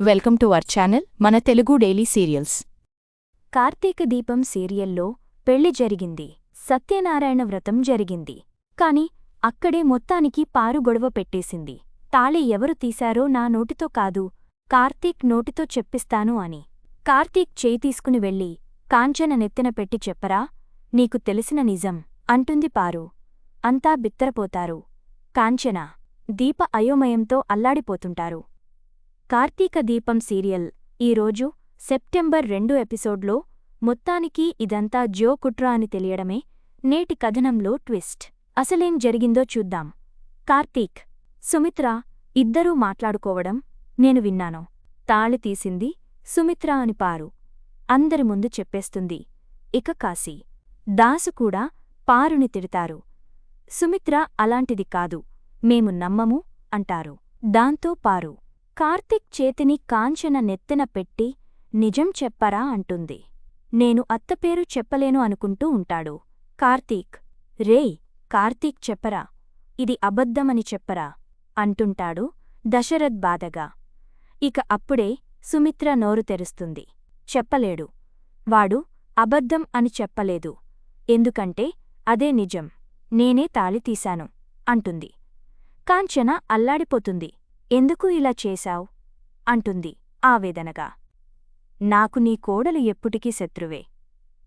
Welcome to our channel మన Telugu daily serials. Karthika దీపం సీరియల్లో పెళ్ళి జరిగింది. సత్యనారాయణ వ్రతం జరిగింది. కాని అక్కడే మొత్తానికి పారు గొడవ పెట్టేసింది. తాళి ఎవరు తీశారో నా నోటితో కాదు కార్తీక్ నోటితో చెప్పిస్తాను అని. కార్తీక్ చేయి తీసుకుని వెళ్ళి కాంచన నెత్తిన పెట్టి చెప్పరా నీకు తెలిసిన నిజం అంటుంది పారు. అంతా బిత్తరపోతారు. కాంచన దీప అయోమయంతో అల్లాడిపోతుంటారు. కార్తీక దీపం సీరియల్. ఈరోజు సెప్టెంబర్ రెండు ఎపిసోడ్లో మొత్తానికి ఇదంతా జో కుట్రా అని తెలియడమే నేటి కథనంలో ట్విస్ట్. అసలేం జరిగిందో చూద్దాం. కార్తీక్ సుమిత్ర ఇద్దరూ మాట్లాడుకోవడం నేను విన్నాను. తాళి తీసింది సుమిత్ర అని పారు. అందరి ముందు చెప్పేస్తుంది ఇక కాశీ. దాసు కూడా పారుని తిడతారు. సుమిత్ర అలాంటిది కాదు మేము నమ్మము అంటారు. దాంతో పారు. కార్తీక్ చేతిని కాంచన నెత్తిన పెట్టి నిజం చెప్పరా అంటుంది. నేను అత్తపేరు చెప్పలేను అనుకుంటూ ఉంటాడు. కార్తీక్ రేయ్ కార్తీక్ చెప్పరా? ఇది అబద్ధమని చెప్పరా? అంటుంటాడు దశరథ్ బాధగా. ఇక అప్పుడే సుమిత్ర నోరు తెరుస్తుంది. చెప్పలేడు. వాడు అబద్ధం అని చెప్పలేదు. ఎందుకంటే అదే నిజం. నేనే తాళి తీశాను అంటుంది. కాంచన అల్లాడిపోతుంది. ఎందుకు ఇలా చేశావ్? అంటుంది ఆవేదనగా. నాకు నీ కోడలు ఎప్పుటికీ శత్రువే.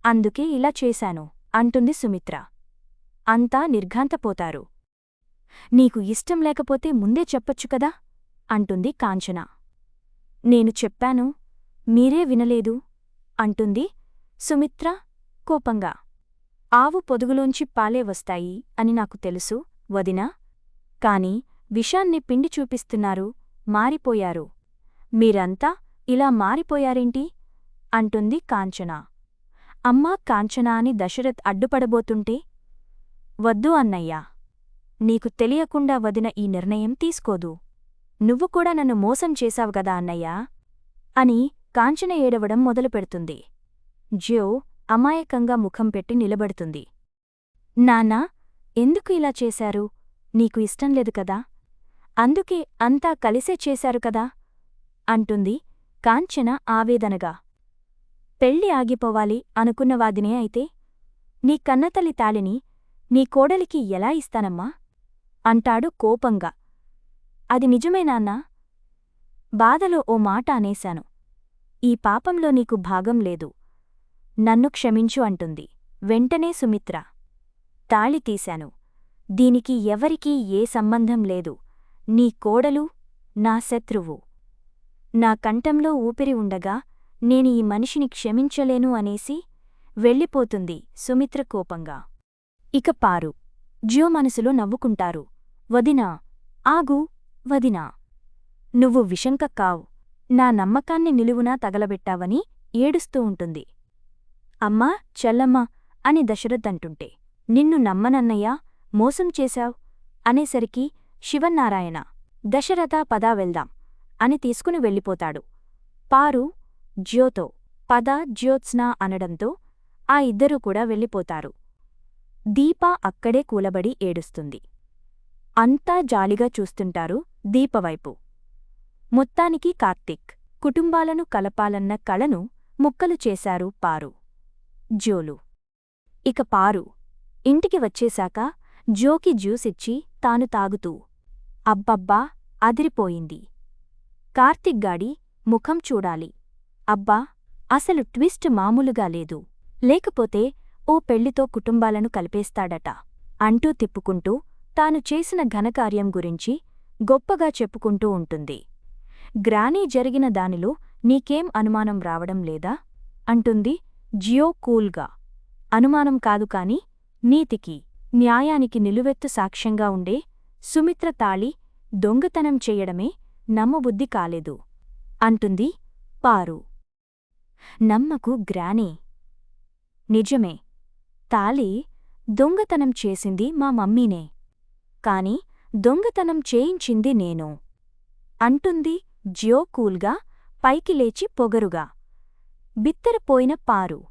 అందుకే ఇలా చేశాను అంటుంది సుమిత్ర. అంతా నిర్ఘాంతపోతారు. నీకు ఇష్టం లేకపోతే ముందే చెప్పొచ్చు కదా? అంటుంది కాంచన. నేను చెప్పాను మీరే వినలేదు అంటుంది సుమిత్ర కోపంగా. ఆవు పొదుగులోంచి పాలే వస్తాయి అని నాకు తెలుసు వదినా. కాని విషాన్ని పిండి చూపిస్తున్నారు మారిపోయారు. మీరంతా ఇలా మారిపోయారేంటి? అంటుంది కాంచన. అమ్మా కాంచన అని దశరథ్ అడ్డుపడబోతుంటే వద్దు అన్నయ్యా. నీకు తెలియకుండా వదిన ఈ నిర్ణయం తీసుకోదు. నువ్వు కూడా నన్ను మోసం చేశావు గదా అన్నయ్యా అని కాంచన ఏడవడం మొదలుపెడుతుంది. జ్యో అమాయకంగా ముఖం పెట్టి నిలబడుతుంది. నాన్నా ఎందుకు ఇలా చేశారు? నీకు ఇష్టం లేదు కదా? అందుకే అంతా కలిసే చేశారు కదా? అంటుంది కాంచన ఆవేదనగా. పెళ్ళి ఆగిపోవాలి అనుకున్నవాదినే అయితే నీ కన్నతల్లి తాళిని నీ కోడలికి ఎలా ఇస్తానమ్మా? అంటాడు కోపంగా. అది నిజమేనాన్నా బాధలో ఓ మాట అనేశాను. ఈ పాపంలో నీకు భాగం లేదు. నన్ను క్షమించు అంటుంది. వెంటనే సుమిత్ర. తాళి తీశాను. దీనికి ఎవరికీ ఏ సంబంధం లేదు. నీ కోడలు నా శత్రువు. నా కంఠంలో ఊపిరి ఉండగా నేను ఈ మనిషిని క్షమించలేను అనేసి వెళ్ళిపోతుంది సుమిత్ర కోపంగా. ఇక పారు. జ్యో మనసులో నవ్వుకుంటారు. వదినా ఆగు వదినా. నువ్వు విషంక కావు. నా నమ్మకాన్ని నిలువునా తగలబెట్టావని ఏడుస్తూ ఉంటుంది. అమ్మా చల్లమ్మా అని దశరథ్ అంటుంటే నిన్ను నమ్మనన్నయ్యా మోసం చేశావ్ అనేసరికి శివన్నారాయణ దశరథ పదా వెళ్దాం అని తీసుకుని వెళ్ళిపోతాడు. పారు జ్యోతో పద జ్యోత్స్నా అనడంతో ఆ ఇద్దరూ కూడా వెళ్ళిపోతారు. దీప అక్కడే కూలబడి ఏడుస్తుంది. అంతా జాలిగా చూస్తుంటారు దీపవైపు. మొత్తానికి కార్తీక్ కుటుంబాలను కలపాలన్న కళను ముక్కలు చేశారు పారు. జోలు. ఇక పారు ఇంటికి వచ్చేశాక జోకి జ్యూసిచ్చి తాను తాగుతూ అబ్బబ్బా అదిరిపోయింది. కార్తిక్ గాడి ముఖం చూడాలి. అబ్బా అసలు ట్విస్ట్ మామూలుగా లేదు. లేకపోతే ఓ పెళ్ళితో కుటుంబాలను కలిపేస్తాడట. అంటూ తిప్పుకుంటూ తాను చేసిన ఘనకార్యం గురించి గొప్పగా చెప్పుకుంటూ ఉంటుంది. గ్రానీ జరిగిన దానిలో నీకేం అనుమానం రావడం లేదా? అంటుంది జియో కూల్గా. అనుమానం కాదు కాని నీతికి న్యాయానికి నిలువెత్తు సాక్ష్యంగా ఉండే సుమిత్ర తాళి దొంగతనం చెయ్యడమే నమ్మబుద్ధి కాలేదు. అంటుంది పారు. నమ్మకు గ్రానీ. నిజమే. తాలి దొంగతనం చేసింది మా మమ్మీనే. కాని దొంగతనం చేయించింది నేను. అంటుంది జ్యో కూల్గా పైకి లేచి పొగరుగా. బిత్తరపోయిన పారు.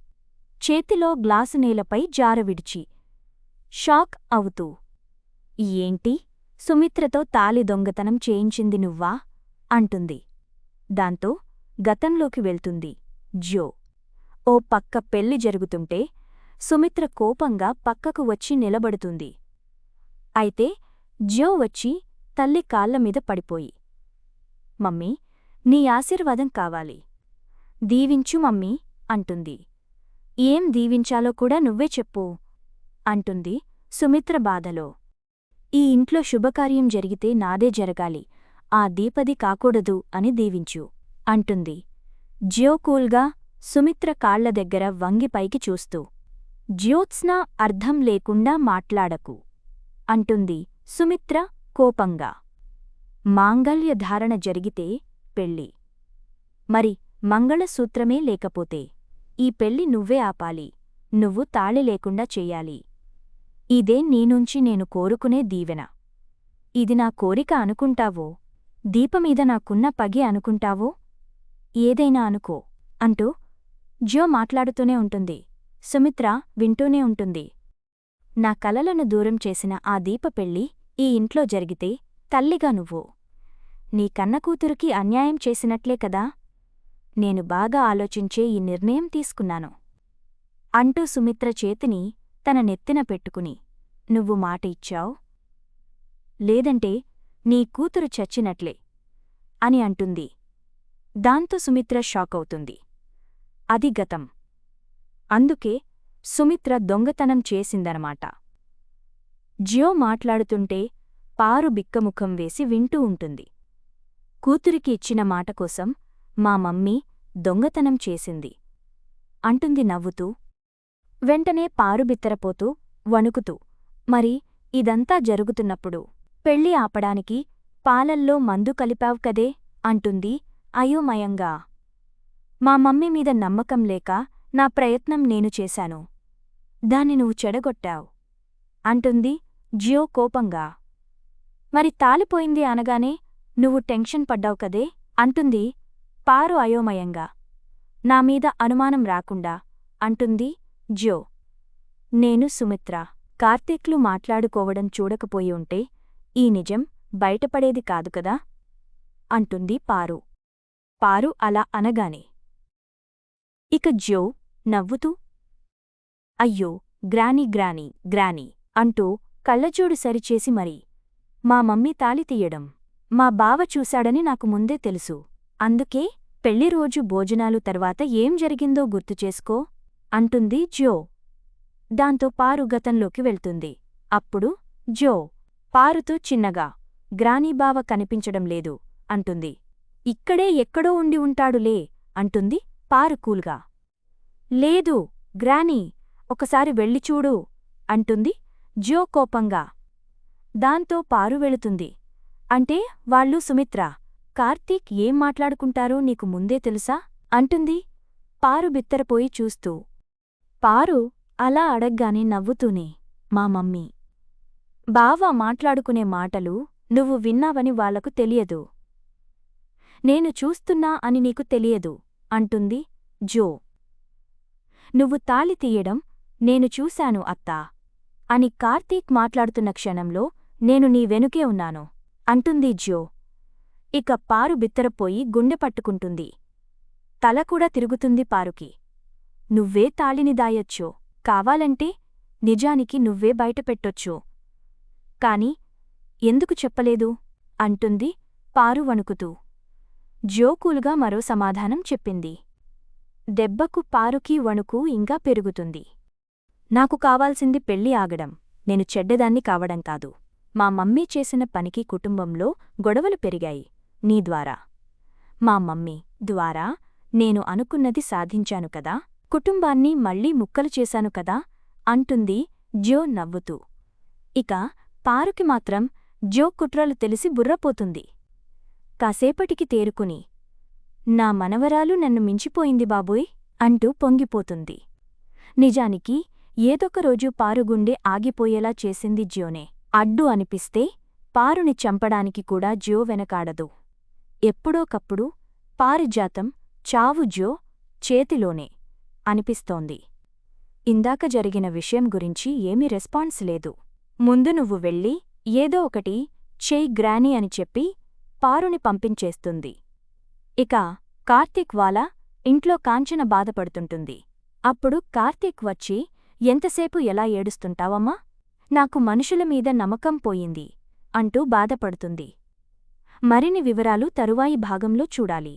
చేతిలో గ్లాసు నేలపై జారవిడిచి. షాక్ అవుతూ. ఏంటి? సుమిత్రతో తాలి దొంగతనం చేయించింది నువ్వా? అంటుంది. దాంతో గతంలోకి వెళ్తుంది జో ఓ పక్క పెళ్ళి జరుగుతుంటే సుమిత్ర కోపంగా పక్కకు వచ్చి నిలబడుతుంది. అయితే జో వచ్చి తల్లి కాళ్ళమీద పడిపోయి. మమ్మీ నీ ఆశీర్వాదం కావాలి. దీవించు మమ్మీ అంటుంది. ఏం దీవించాలో కూడా నువ్వే చెప్పు అంటుంది సుమిత్ర బాధలో. ఈ ఇంట్లో శుభకార్యం జరిగితే నాదే జరగాలి. ఆ దీపది కాకూడదు అని దీవించు. అంటుంది. జ్యోకూల్గా సుమిత్ర కాళ్ళ దగ్గర వంగి పైకి చూస్తూ. జ్యోత్స్న అర్థం లేకుండా మాట్లాడకు. అంటుంది సుమిత్ర కోపంగా. మాంగల్యధారణ జరిగితే పెళ్ళి. మరి మంగళసూత్రమే లేకపోతే ఈ పెళ్ళి నువ్వే ఆపాలి. నువ్వు తాళి లేకుండా చెయ్యాలి ఇదే నీనుంచి నేను కోరుకునే దీవెన. ఇది నా కోరిక అనుకుంటావో? దీపమీద నాకున్న పగి అనుకుంటావో? ఏదైనా అనుకో అంటూ జ్యో మాట్లాడుతూనే ఉంటుంది. సుమిత్ర వింటూనే ఉంటుంది. నా కలలను దూరం చేసిన ఆ దీప పెళ్ళి ఈ ఇంట్లో జరిగితే తల్లిగా నువ్వు. నీ కన్నకూతురికి అన్యాయం చేసినట్లే కదా? నేను బాగా ఆలోచించే ఈ నిర్ణయం తీసుకున్నాను. అంటూ సుమిత్ర చేతిని తన నెత్తిన పెట్టుకుని నువ్వు మాట ఇచ్చావు? లేదంటే నీ కూతురు చచ్చినట్లే అని అంటుంది. దాంతో సుమిత్ర షాకవుతుంది అది గతం. అందుకే సుమిత్ర దొంగతనం చేసిందనమాట. జియో మాట్లాడుతుంటే పారు బిక్కముఖం వేసి వింటూ ఉంటుంది. కూతురికి ఇచ్చిన మాట కోసం మా మమ్మీ దొంగతనం చేసింది అంటుంది నవ్వుతూ. వెంటనే పారు బిత్తరపోతూ వణుకుతూ మరి ఇదంతా జరుగుతున్నప్పుడు పెళ్ళి ఆపడానికి పాలల్లో మందు కలిపావు కదే? అంటుంది అయోమయంగా. మా మమ్మీ మీద నమ్మకం లేక నా ప్రయత్నం నేను చేశాను. దాన్ని నువ్వు చెడగొట్టావు అంటుంది జియో కోపంగా. మరి తాలిపోయింది అనగానే నువ్వు టెన్షన్ పడ్డావు కదే? అంటుంది పారు అయోమయంగా. నా మీద అనుమానం రాకుండా అంటుంది జో. నేను సుమిత్ర. కార్తీక్లు మాట్లాడుకోవడం చూడకపోయి ఉంటే ఈ నిజం బయటపడేది కాదు కదా? అంటుంది పారు. పారు అలా అనగానే. ఇక జో నవ్వుతూ అయ్యో గ్రానీ గ్రానీ గ్రానీ అంటూ కళ్ళజోడు సరిచేసి మరి మా మమ్మీ తాలి తీయడం మా బావ చూశాడని నాకు ముందే తెలుసు. అందుకే పెళ్ళిరోజు భోజనాలు తర్వాత ఏం జరిగిందో గుర్తుచేసుకో అంటుంది జో. దాంతో పారు గతంలోకి వెళ్తుంది. అప్పుడు జో పారుతూ చిన్నగా గ్రానీబావ కనిపించడం లేదు అంటుంది. ఇక్కడే ఎక్కడో ఉండి ఉంటాడులే అంటుంది పారు కూల్గా. లేదు గ్రానీ ఒకసారి వెళ్ళి చూడు అంటుంది జో కోపంగా. దాంతో పారు వెళుతుంది. అంటే వాళ్ళు సుమిత్ర కార్తీక్ ఏం మాట్లాడుకుంటారో నీకు ముందే తెలుసా? అంటుంది. పారు బిత్తరపోయి చూస్తూ పారు అలా అడగ్గానే నవ్వుతూనే మా మమ్మీ బావ మాట్లాడుకునే మాటలు నువ్వు విన్నావని వాళ్ళకు తెలియదు. నేను చూస్తున్నా అని నీకు తెలియదు అంటుంది జో. నువ్వు తాళి తీయడం నేను చూశాను అత్తా. అని కార్తీక్ మాట్లాడుతున్న క్షణంలో నేను నీ వెనుకే ఉన్నాను అంటుంది జో. ఇక పారు బిత్తరపోయి గుండె పట్టుకుంటుంది. తల కూడా తిరుగుతుంది పారుకి. నువ్వే తాళిని దాయొచ్చో కావాలంటే నిజానికి నువ్వే బయటపెట్టొచ్చు. కాని ఎందుకు చెప్పలేదు? అంటుంది పారు వణుకుతూ. జోకూలుగా మరో సమాధానం చెప్పింది. దెబ్బకు పారుకి వణుకు ఇంకా పెరుగుతుంది. నాకు కావాల్సింది పెళ్ళి ఆగడం. నేను చెడ్డదాన్ని కావడం కాదు. మా మమ్మీ చేసిన పనికి కుటుంబంలో గొడవలు పెరిగాయి. నీ ద్వారా. మా మమ్మీ ద్వారా నేను అనుకున్నది సాధించాను కదా? కుటుంబాన్ని మళ్ళీ ముక్కలు చేశాను కదా అంటుంది జో నవ్వుతూ. ఇక పారుకి మాత్రం జో కుట్రలు తెలిసి బుర్రపోతుంది. కాసేపటికి తేరుకుని నా మనవరాలు నన్ను మించిపోయింది బాబోయ్ అంటూ పొంగిపోతుంది. నిజానికి ఏదొకరోజు పారుగుండె ఆగిపోయేలా చేసింది జ్యోనే. అడ్డు అనిపిస్తే పారుని చంపడానికి కూడా జ్యో వెనకాడదు. ఎప్పుడోకప్పుడు పారిజాతం చావు జ్యో చేతిలోనే. అనిపిస్తోంది. ఇందాక జరిగిన విషయం గురించి ఏమీ రెస్పాన్స్ లేదు. ముందు నువ్వు వెళ్ళి ఏదో ఒకటి చెయ్ గ్రానీ అని చెప్పి పారుని పంపించేస్తుంది. ఇక కార్తీక్ వాళ్ళ ఇంట్లో కాంచన బాధపడుతుంటుంది. అప్పుడు కార్తీక్ వచ్చి ఎంతసేపు ఎలా ఏడుస్తుంటావమ్మా? నాకు మనుషుల మీద నమ్మకం పోయింది అంటూ బాధపడుతుంది. మరిన్ని వివరాలు తరువాయి భాగంలో చూడాలి.